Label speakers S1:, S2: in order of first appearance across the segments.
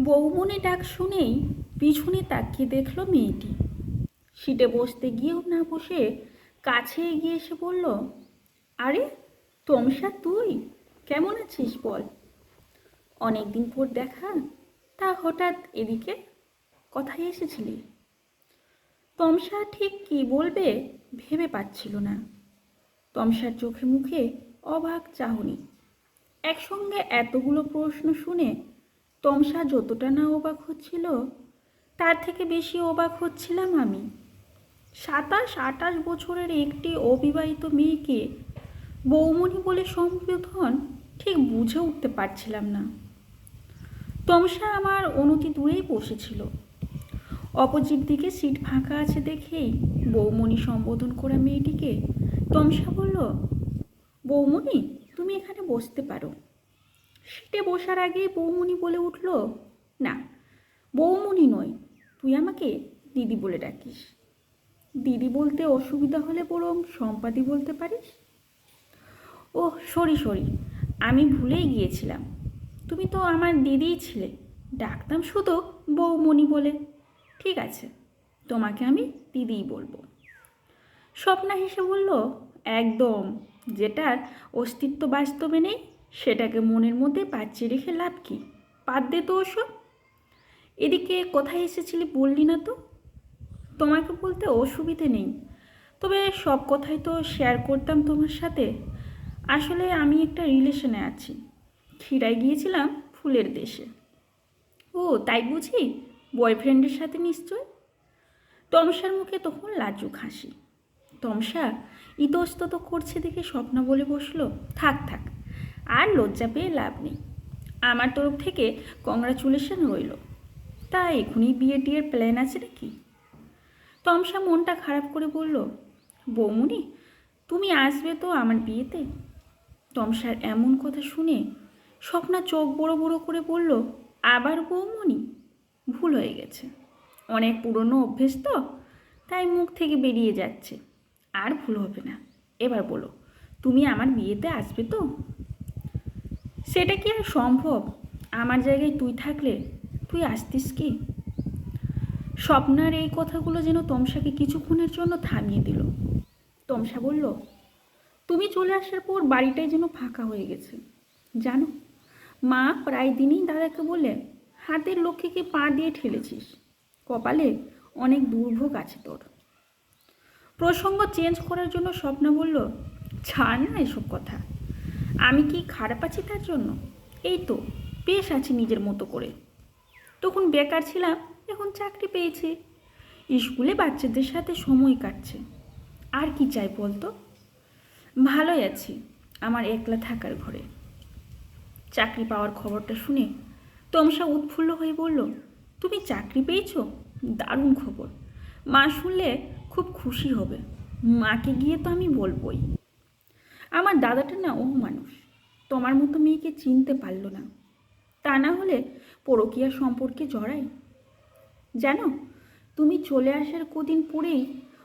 S1: বৌমনি ডাক শুনেই পিছনে তাকিয়ে দেখল মেয়েটি। সিটে বসতে গিয়েও না বসে কাছে এগিয়ে এসে বলল, আরে, তমসা, তুই? কেমন আছিস বল? অনেকদিন পর দেখা, তা হঠাৎ এদিকে কথায় এসেছিলি। তমসা ঠিক কি বলবে ভেবে পাচ্ছিল না। তমসার চোখে মুখে অবাক চাহনি। একসঙ্গে এতগুলো প্রশ্ন শুনে তমসা যতটা না অবাক হচ্ছিল, তার থেকে বেশি অবাক হচ্ছিলাম আমি। সাতাশ আটাশ বছরের একটি অবিবাহিত মেয়েকে বৌমণি বলে সম্বোধন ঠিক বুঝে উঠতে পারছিলাম না। তমসা আমার অনতি দূরেই বসেছিল। অপোজিট দিকে সিট ফাঁকা আছে দেখেই বৌমণি সম্বোধন করা মেয়েটিকে তমসা বলল, বৌমণি, তুমি এখানে বসতে পারো। সিটে বসার আগে বৌমণি বলে উঠল, না বৌমণি নয়, তুই আমাকে দিদি বলে ডাকিস। দিদি বলতে অসুবিধা হলে বরং সম্পাদি বলতে পারিস? ও সরি সরি, আমি ভুলেই গিয়েছিলাম। তুমি তো আমার দিদিই ছিলে, ডাকতাম শুধু বৌমণি বলে। ঠিক আছে, তোমাকে আমি দিদিই বলব। স্বপ্না হেসে বলল, একদম, যেটার অস্তিত্ব বাস্তবে নেই সেটাকে মনের মধ্যে পাচ্ছি রেখে লাভ কি? বাদ দে তো ওসব। এদিকে কোথায় এসেছিলি বললি না তো? তোমাকে বলতে অসুবিধে নেই। তবে সব কথাই তো শেয়ার করতাম তোমার সাথে। আসলে আমি একটা রিলেশনে আছি। ক্ষীরায় গিয়েছিলাম ফুলের দেশে। ও, তাই বুঝি? বয়ফ্রেন্ডের সাথে নিশ্চয়? তমসার মুখে তখন লাজুক হাসি। তমসা, ইতস্তত করছে দেখে স্বপ্ন বলে বসল, থাক থাক আর লজ্জা পেয়ে লাভ নেই। আমার তরফ থেকে কংগ্রাচুলেশন রইল। তা এখনই বিয়ে টিয়ের প্ল্যান আছে নাকি? তমসা মনটা খারাপ করে বলল, বৌমনি, তুমি আসবে তো আমার বিয়েতে? তমসার এমন কথা শুনে স্বপ্না চোখ বড় বড় করে বলল, আবার বৌমনি? ভুল হয়ে গেছে। অনেক পুরনো অভ্যেস তো, তাই মুখ থেকে বেরিয়ে যাচ্ছে। আর ভুল হবে না। এবার বলো, তুমি আমার বিয়েতে আসবে তো? সেটা কি আর সম্ভব? আমার জায়গায় তুই থাকলে তুই আসতিস কি? স্বপ্নার এই কথাগুলো যেন তমসাকে কিছুক্ষণের জন্য থামিয়ে দিল। তমসা বলল, তুমি চলে আসার পর বাড়িটাই যেন ফাঁকা হয়ে গেছে। জানো, মা প্রায় দিনই দাদাকে বলে হাতের লক্ষ্মীকে পা দিয়ে ঠেলেছিস। কপালে অনেক দুর্ভোগ আছে তোর। প্রসঙ্গ চেঞ্জ করার জন্য স্বপ্না বলল, ছাড় না এসব কথা। আমি কি খারাপ আছি তার জন্য? এই তো, বেশ আছি নিজের মতো করে। তখন বেকার ছিলাম, এখন চাকরি পেয়েছি। স্কুলে বাচ্চাদের সাথে সময় কাটছে। আর কি চাই বলতো? ভালোই আছি, আমার একলা থাকার ঘরে। চাকরি পাওয়ার খবরটা শুনে তমসা উৎফুল্ল হয়ে বলল, তুমি চাকরি পেয়েছ? দারুণ খবর। মা শুনলে খুব খুশি হবে। মাকে গিয়ে তো আমি বলবই। আমার দাদাটা না ও মানুষ। তোমার মতো মেয়েকে চিনতে পারল না। তা না হলে পরকিয়া সম্পর্কে জড়াই। জানো, তুমি চলে আসার কদিন পরেই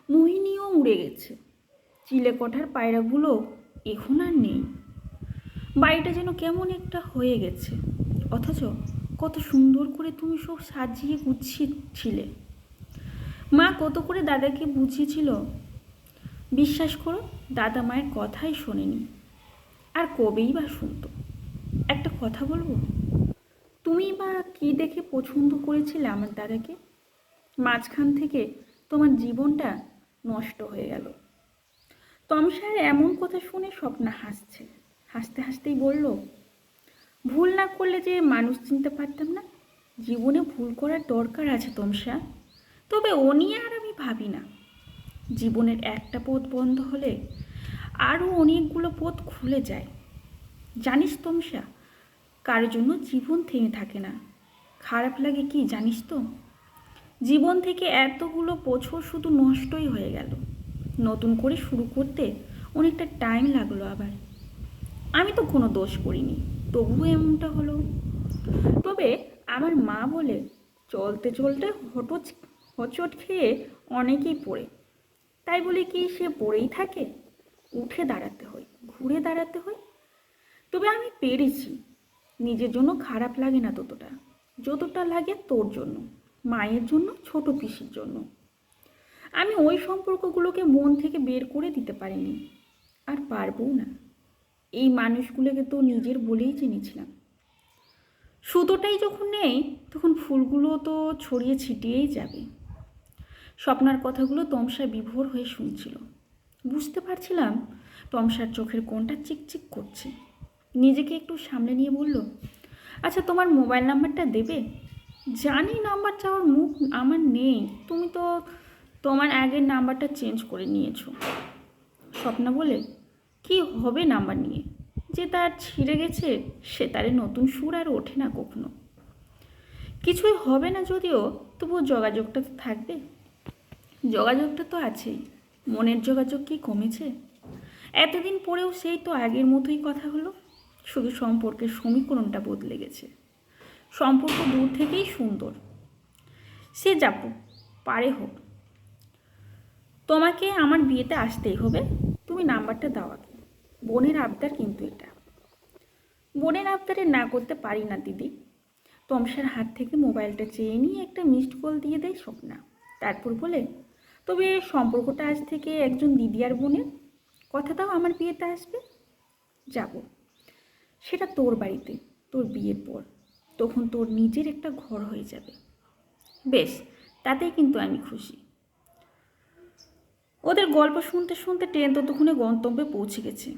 S1: মোহিনীও উড়ে গেছে। চিলে কঠার পায়রাগুলো এখন আর নেই। বাড়িটা যেন কেমন একটা হয়ে গেছে। অথচ কত সুন্দর করে তুমি সব সাজিয়ে গুছিয়েছিলে। মা কত করে দাদাকে বুঝিয়েছিল বিশ্বাস করো দাদা মায়ের কথাই শোনেনি। আর কবেই বা শুনতো? একটা কথা বলব? তুমি বা কী দেখে পছন্দ করেছিলে আমার দাদাকে? মাঝখান থেকে তোমার জীবনটা নষ্ট হয়ে গেল। তমসার এমন কথা শুনে স্বপ্না হাসছে। হাসতে হাসতেই বলল, ভুল না করলে যে মানুষ চিনতে পারতাম না। জীবনে ভুল করার দরকার আছে তমসা তবে ও নিয়ে আর আমি ভাবি না। জীবনের একটা পথ বন্ধ হলে আরও অনেকগুলো পথ খুলে যায়। জানিস তমসা কার জন্য জীবন থেমে থাকে না। খারাপ লাগে কি জানিস তো? জীবন থেকে এতগুলো বছর শুধু নষ্টই হয়ে গেল। নতুন করে শুরু করতে অনেকটা টাইম লাগল আবার। আমি তো কোনো দোষ করিনি, তবুও এমনটা হলো। তবে আমার মা বলে, চলতে চলতে হটোচ হচট খেয়ে অনেকেই পড়ে। তাই বলে কি, সে পড়েই থাকে। উঠে দাঁড়াতে হয়, ঘুরে দাঁড়াতে হয়। তবে আমি পেরেছি, নিজের জন্য খারাপ লাগে না ততটা। যতটা লাগে তোর জন্য, মায়ের জন্য, ছোট পিসির জন্য। আমি ওই সম্পর্কগুলোকে মন থেকে বের করে দিতে পারিনি, আর পারবও না। এই মানুষগুলোকে তো নিজের বলেই চিনেছিলাম। সুতোটাই যখন নেই, তখন ফুলগুলো তো ছড়িয়ে ছিটিয়েই যাবে। স্বপ্নার কথাগুলো তমসা বিভোর হয়ে শুনছিল। বুঝতে পারছিলাম তমসার চোখের কোনটা চিকচিক করছে। নিজেকে একটু সামলে নিয়ে বলল আচ্ছা তোমার মোবাইল নাম্বারটা দেবে? জানি নাম্বার চাওয়ার মুখ আমার নেই। তুমি তো তোমার আগের নাম্বারটা চেঞ্জ করে নিয়েছো। স্বপ্না বলে, কি হবে নাম্বার নিয়ে? যে তার ছিঁড়ে গেছে, সে তারে নতুন সুর আর ওঠে না কখনো। কিছুই হবে না যদিও, তবুও যোগাযোগটা তো থাকবে। যোগাযোগটা তো আছেই। মনের যোগাযোগ কি কমেছে? এতদিন পরেও সেই তো আগের মতোই কথা হলো। শুধু সম্পর্কের সমীকরণটা বদলে গেছে। সম্পর্ক দূর থেকেই সুন্দর। সে যাব পারে হোক। তোমাকে আমার বিয়েতে আসতেই হবে। তুমি নাম্বারটা দাও আগে। বোনের আবদার কিন্তু এটা। বোনের আবদারে না করতে পারি না, দিদি। তমসার হাত থেকে মোবাইলটা চেয়ে নিয়ে একটা মিসড কল দিয়ে দেয় স্বপ্না। তারপর বলে তবে সম্পর্কটা আজ থেকে একজন দিদি আর বোনের? কথাটাও আমার বিয়েতে আসবে। যাব। সেটা তোর বাড়িতে, তোর বিয়ের পর। তখন তোর নিজের একটা ঘর হয়ে যাবে। বেশ, তাতেই কিন্তু আমি খুশি। ওদের গল্প শুনতে শুনতে ট্রেন ততক্ষণে গন্তব্যে পৌঁছে গেছে।